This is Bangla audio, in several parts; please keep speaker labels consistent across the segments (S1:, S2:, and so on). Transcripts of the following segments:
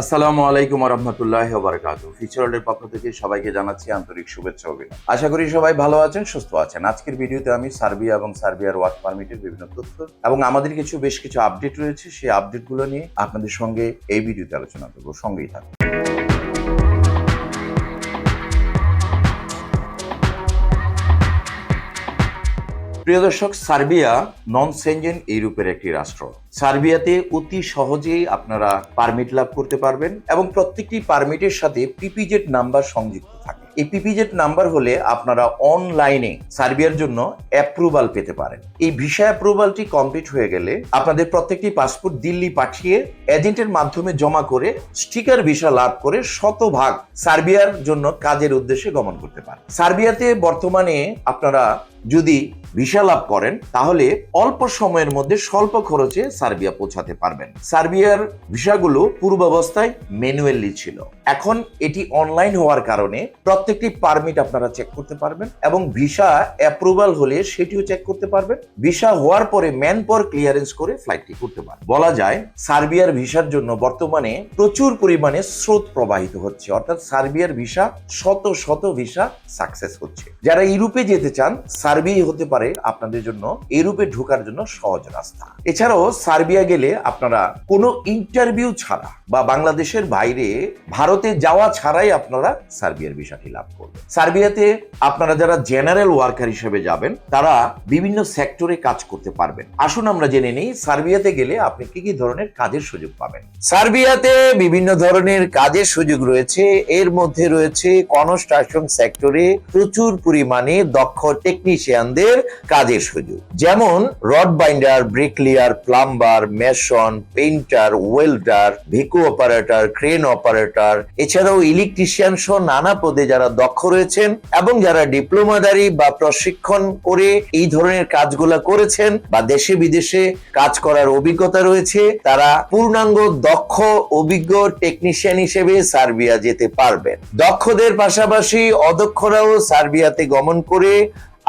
S1: আসসালামু আলাইকুম রহমতুল্লাহ বারকাত ফিচারলের পক্ষ থেকে সবাইকে জানাচ্ছি আন্তরিক শুভেচ্ছা অভিনয় আশা করি সবাই ভালো আছেন, সুস্থ আছেন। আজকের ভিডিওতে আমি সার্বিয়া এবং সার্বিয়ার ওয়ার্ক পারমিটের বিভিন্ন তথ্য এবং আমাদের কিছু, বেশ কিছু আপডেট রয়েছে। সেই আপডেটগুলো নিয়ে আপনাদের সঙ্গে এই ভিডিওতে আলোচনা করব। সঙ্গেই থাকুন। প্রিয় দর্শক, সার্বিয়া নন সেঞ্জেন ইউরোপের একটি রাষ্ট্র। সার্বিয়াতে অতি সহজেই আপনারা পারমিট লাভ করতে পারবেন এবং প্রত্যেকটি পারমিটের সাথে পিপিজেড নাম্বার সংযুক্ত থাকে। এই পিপিজেড নাম্বার হলে আপনারা অনলাইনে সার্বিয়ার জন্য অ্যাপ্রুভাল পেতে পারেন। এই ভিসা অ্যাপ্রুভালটি কমপ্লিট হয়ে গেলে আপনাদের প্রত্যেকটি পাসপোর্ট দিল্লি পাঠিয়ে এজেন্টের মাধ্যমে জমা করে স্টিকার ভিসা লাভ করে শতভাগ সার্বিয়ার জন্য কাজের উদ্দেশ্যে গমন করতে পারেন। সার্বিয়াতে বর্তমানে আপনারা যদি ভিসা লাভ করেন, তাহলে অল্প সময়ের মধ্যে স্বল্প খরচে সার্বিয়া পৌঁছাতে পারবেন। সার্বিয়ার ভিসাগুলো পূর্বাবস্থায় ম্যানুয়ালি ছিল। এখন এটি অনলাইন হওয়ার কারণে প্রত্যেকটি পারমিট আপনারা চেক করতে পারবেন এবং ভিসা অ্যাপ্রুভাল হলে সেটিও চেক করতে পারবেন। ভিসা হওয়ার পরে ম্যান পর ক্লিয়ারেন্স করে ফ্লাইটটি করতে পারবেন। বলা যায়, সার্বিয়ার ভিসার জন্য বর্তমানে প্রচুর পরিমাণে স্রোত প্রবাহিত হচ্ছে। অর্থাৎ সার্বিয়ার ভিসা শত শত ভিসা সাকসেস হচ্ছে। যারা ইউরোপে যেতে চান সার্বিয়াই হতে পারে আপনাদের জন্য ইউরোপে ঢোকার জন্য সহজ রাস্তা। এছাড়াও সার্বিয়া গেলে আপনারা কোনো ইন্টারভিউ ছাড়া বা বাংলাদেশের বাইরে ভারতে যাওয়া ছাড়াই আপনারা সার্বিয়ার ভিসাটি লাভ করবেন। সার্বিয়াতে আপনারা যারা জেনারেল ওয়ার্কার হিসেবে যাবেন, তারা বিভিন্ন সেক্টরে কাজ করতে পারবেন। আসুন আমরা জেনে নিই, সার্বিয়াতে গেলে আপনি কি কি ধরনের কাজের সুযোগ পাবেন। সার্বিয়াতে বিভিন্ন ধরনের কাজের সুযোগ রয়েছে। এর মধ্যে রয়েছে কনস্ট্রাকশন সেক্টরে প্রচুর পরিমাণে দক্ষ টেকনিশিয়ানদের কাজের সুযোগ। যেমন rod binder bricklayer, plumber, mason, painter, welder, Bhiku operator, crane operator, এছাড়াও ইলেকট্রিশিয়ান সহ নানা পদে যারা দক্ষ রয়েছেন এবং যারা ডিপ্লোমাদারি বা প্রশিক্ষণ করে এই ধরনের কাজগুলা করেছেন বা দেশে বিদেশে কাজ করার অভিজ্ঞতা রয়েছে, তারা পূর্ণাঙ্গ, দক্ষ, অভিজ্ঞ টেকনিশিয়ান হিসেবে সার্বিয়া যেতে পারবেন। দক্ষদের পাশাপাশি অদক্ষরাও সার্বিয়াতে গমন করে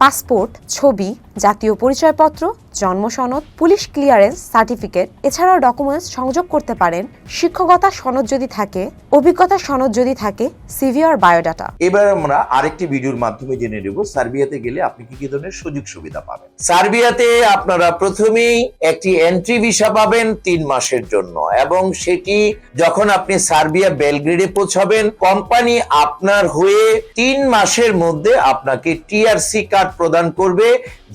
S2: পাসপোর্ট ছবি জাতীয় পরিচয়পত্র জন্ম সনদ, পুলিশ ক্লিয়ারেন্স সার্টিফিকেট, এছাড়াও ডকুমেন্টস সংযোগ করতে পারেন, শিক্ষকতা সনদ যদি থাকে, অভিজ্ঞতা সনদ যদি থাকে সিভি আর বায়োডাটা
S1: এবার আমরা আরেকটি ভিডিওর মাধ্যমে জেনে নেব, সার্বিয়াতে গেলে আপনি কি কি ধরনের সুযোগ সুবিধা পাবেন। সার্বিয়াতে আপনারা প্রথমেই একটি এন্ট্রি ভিসা পাবেন তিন মাসের জন্য, এবং সেটি যখন আপনি সার্বিয়া বেলগ্রেডে পৌঁছাবেন, কোম্পানি আপনার হয়ে তিন মাসের মধ্যে আপনাকে টিআরসি কার্ড প্রদান করবে,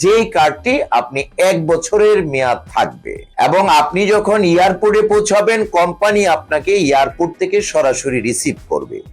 S1: যেই কার্ডটি আপনি এক বছরের মেয়াদ থাকবে। এবং আপনি যখন এয়ারপোর্টে পৌঁছাবেন, কোম্পানি আপনাকে এয়ারপোর্ট থেকে সরাসরি রিসিভ করবে।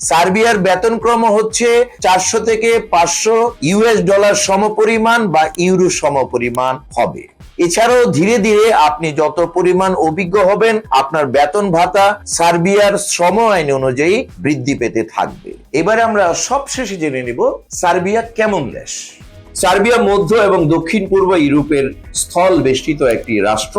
S1: সার্বিয়ার বেতনক্রম হচ্ছে চারশো থেকে পাঁচশো ইউএস ডলার সমপরিমাণ বা ইউরো সমপরিমাণ হবে। এছাড়াও ধীরে ধীরে আপনি যত পরিমাণ অভিজ্ঞ হবেন, আপনার বেতন ভাতা সার্বিয়ার শ্রম আইন অনুযায়ী বৃদ্ধি পেতে থাকবে। এবারে আমরা সবশেষে জেনে নিব সার্বিয়া কেমন দেশ। সার্বিয়া মধ্য এবং দক্ষিণ পূর্ব ইউরোপের স্থল বেষ্টিত একটি রাষ্ট্র।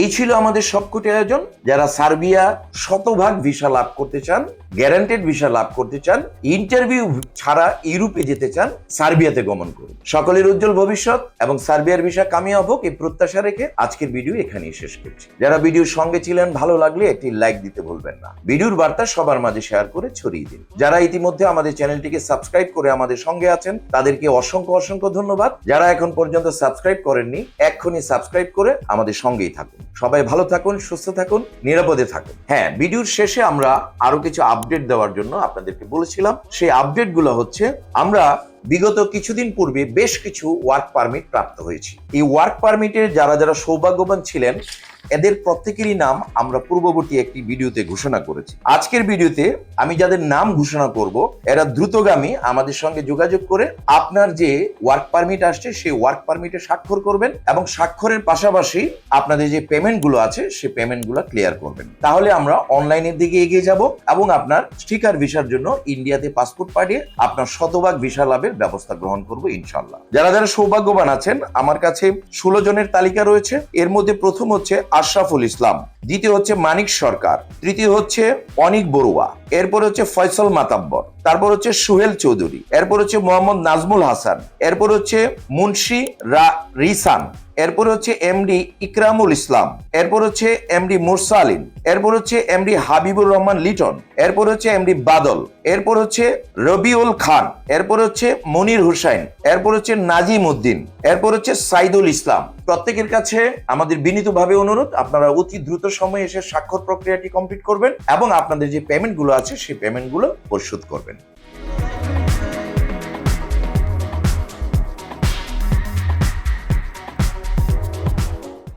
S1: এই ছিল আমাদের সবকটি আয়োজন। যারা সার্বিয়া শতভাগ ভিসা লাভ করতে চান গ্যারান্টেড ভিসা লাভ করতে চান, ইন্টারভিউ ছাড়া ইউরোপে যেতে চান, সার্বিয়াতে গমন করুন। সকলের উজ্জ্বল ভবিষ্যৎ এবং সার্বিয়ার ভিসা কামিয়াব হোক এই প্রত্যাশা রেখে আজকের ভিডিও এখানেই শেষ করছি। যারা ভিডিওর সঙ্গে ছিলেন, ভালো লাগলে একটি লাইক দিতে ভুলবেন না। ভিডিওর বার্তা সবার মাঝে শেয়ার করে ছড়িয়ে দিন। যারা ইতিমধ্যে আমাদের চ্যানেলটিকে সাবস্ক্রাইব করে আমাদের সঙ্গে আছেন, তাদেরকে অসংখ্য অসংখ্য ধন্যবাদ। যারা এখন পর্যন্ত সাবস্ক্রাইব করেননি, এক্ষুনি সাবস্ক্রাইব করে আমাদের সঙ্গেই থাকুন। সবাই ভালো থাকুন, সুস্থ থাকুন, নিরাপদে থাকুন। হ্যাঁ ভিডিওর শেষে আমরা আরও কিছু আপডেট দেওয়ার জন্য আপনাদেরকে বলেছিলাম, সেই আপডেটগুলো হচ্ছে, আমরা বিগত কিছুদিন পূর্বে বেশ কিছু ওয়ার্ক পারমিট প্রাপ্ত হয়েছি। এই ওয়ার্ক পারমিটের যারা যারা সৌভাগ্যবান ছিলেন এদের প্রত্যেকেরই নাম আমরা পূর্ববর্তী একটি ভিডিওতে ঘোষণা করেছি। আজকের ভিডিওতে আমি যাদের নাম ঘোষণা করব, এরা দ্রুতগামী আমাদের সঙ্গে যোগাযোগ করে আপনার যে ওয়ার্ক পারমিট আসছে, সেই ওয়ার্ক পারমিটে স্বাক্ষর করবেন এবং স্বাক্ষরের পাশাপাশি আপনাদের যে পেমেন্টগুলো আছে, সেই পেমেন্টগুলো ক্লিয়ার করবেন। তাহলে আমরা অনলাইনের দিকে এগিয়ে যাব এবং আপনার স্টিকার ভিসার জন্য ইন্ডিয়াতে পাসপোর্ট পাঠিয়ে আপনার শতভাগ ভিসা লাভের ব্যবস্থা গ্রহণ করব ইনশাল্লাহ যারা যারা সৌভাগ্যবান আছেন, আমার কাছে ষোলো জনের তালিকা রয়েছে। এর মধ্যে প্রথম হচ্ছে আশরাফুল ইসলাম। দ্বিতীয় হচ্ছে মানিক সরকার তৃতীয় হচ্ছে অনিক বড়ুয়া এরপর হচ্ছে ফয়সল মাতাব্বর তারপর হচ্ছে সুহেল চৌধুরী এরপর হচ্ছে মোহাম্মদ নাজমুল হাসান এরপর হচ্ছে মুন্সি রিসান এরপর হচ্ছে এমডি ইকরামুল ইসলাম এরপর হচ্ছে এমডি মুরসালিন এরপর হচ্ছে এমডি হাবিবুর রহমান লিটন এরপর হচ্ছে এমডি বাদল এরপর হচ্ছে রবিউল খান এরপর হচ্ছে মনির হুসাইন এরপর হচ্ছে নাজিম উদ্দিন এরপর হচ্ছে সাইদুল ইসলাম প্রত্যেকের কাছে আমাদের বিনীতভাবে অনুরোধ আপনারা অতি দ্রুত সময়ে এসে স্বাক্ষর প্রক্রিয়াটি কমপ্লিট করবেন এবং আপনাদের যে পেমেন্টগুলো আছে, সেই পেমেন্টগুলো পরিশোধ করবেন।